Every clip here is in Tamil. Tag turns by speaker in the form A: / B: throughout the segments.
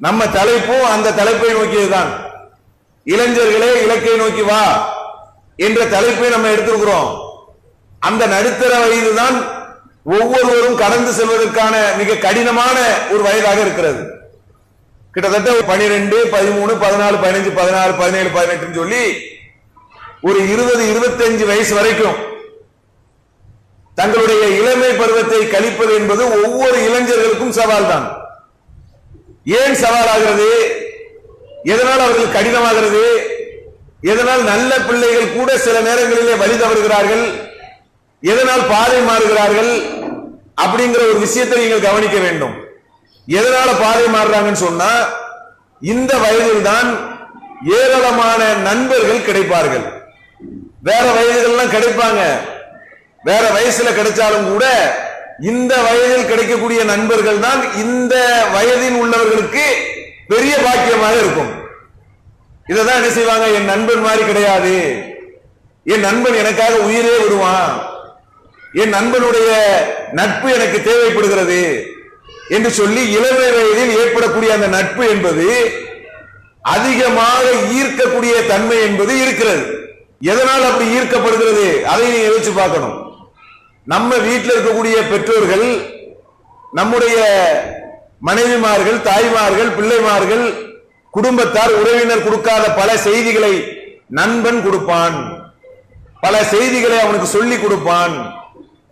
A: நம்ம தலைப்பும் அந்த தலைப்பை நோக்கியதுதான். இளைஞர்களே இலக்கை நோக்கி வா என்ற தலைப்பை நம்ம எடுத்திருக்கிறோம். அந்த நடுத்தர வயதுதான் ஒவ்வொருவரும் கடந்து செல்வதற்கான மிக கடினமான ஒரு வயதாக இருக்கிறது. கிட்டத்தட்ட பனிரெண்டு பதிமூணு பதினாலு பதினஞ்சு பதினாறு பதினேழு பதினெட்டுன்னு சொல்லி ஒரு இருபது இருபத்தஞ்சு வயசு வரைக்கும் தங்களுடைய இளமை பருவத்தை கழிப்பது என்பது ஒவ்வொரு இளைஞர்களுக்கும் சவால் தான் ஏன் சவாலாகிறது? எதனால் அவர்கள் கடினமாகிறது? எதனால் நல்ல பிள்ளைகள் கூட சில நேரங்களிலே வழி தவறுகிறார்கள்? எதனால் பாதை மாறுகிறார்கள்? அப்படிங்கிற ஒரு விஷயத்தை நீங்கள் கவனிக்க வேண்டும். எதனால பாதை மாறுறாங்கன்னு சொன்னா இந்த வயதில் தான் ஏராளமான நண்பர்கள் கிடைப்பார்கள். வேற வயதுகள்லாம் கிடைப்பாங்க. வேற வயசுல கிடைச்சாலும் கூட இந்த வயதில் கிடைக்கக்கூடிய நண்பர்கள் தான் இந்த வயதில் உள்ளவர்களுக்கு பெரிய பாக்கியமாக இருக்கும். இதான் என்ன செய்வாங்க? என் நண்பன் மாதிரி கிடையாது. என் நண்பன் எனக்காக உயிரே விடுவான். என் நண்பனுடைய நட்பு எனக்கு தேவைப்படுகிறது என்று சொல்லி இளமை வயதில் ஏற்படக்கூடிய அந்த நட்பு என்பது அதிகமாக ஈர்க்கக்கூடிய தன்மை என்பது இருக்கிறது. எதனால் அப்படி ஈர்க்கப்படுகிறது? அதை நீங்க யோசிச்சு பார்க்கணும். நம்ம வீட்டில் இருக்கக்கூடிய பெற்றோர்கள் நம்முடைய மனைவிமார்கள் தாய்மார்கள் பிள்ளைமார்கள் குடும்பத்தார் உறவினர் கொடுக்காத பல செய்திகளை நண்பன் கொடுப்பான். பல செய்திகளை அவனுக்கு சொல்லி கொடுப்பான்.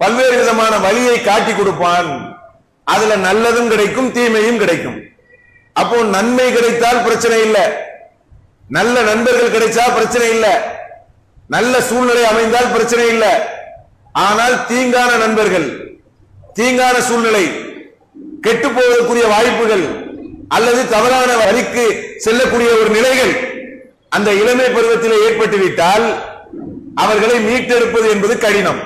A: பல்வேறு விதமான வழியை காட்டி கொடுப்பான். அதுல நல்லதும் கிடைக்கும் தீமையும் கிடைக்கும். அப்போ நன்மை கிடைத்தால் பிரச்சனை இல்லை. நல்ல நண்பர்கள் கிடைச்சா பிரச்சனை இல்லை. நல்ல சூழ்நிலை அமைந்தால் பிரச்சனை இல்லை. ஆனால் தீங்கான நண்பர்கள் தீங்கான சூழ்நிலை கெட்டு போவதற்குரிய வாய்ப்புகள் அல்லது தவறான வழிக்கு செல்லக்கூடிய ஒரு நிலைகள் அந்த இளமை பருவத்தில் ஏற்பட்டுவிட்டால் அவர்களை மீட்டெடுப்பது என்பது கடினம்.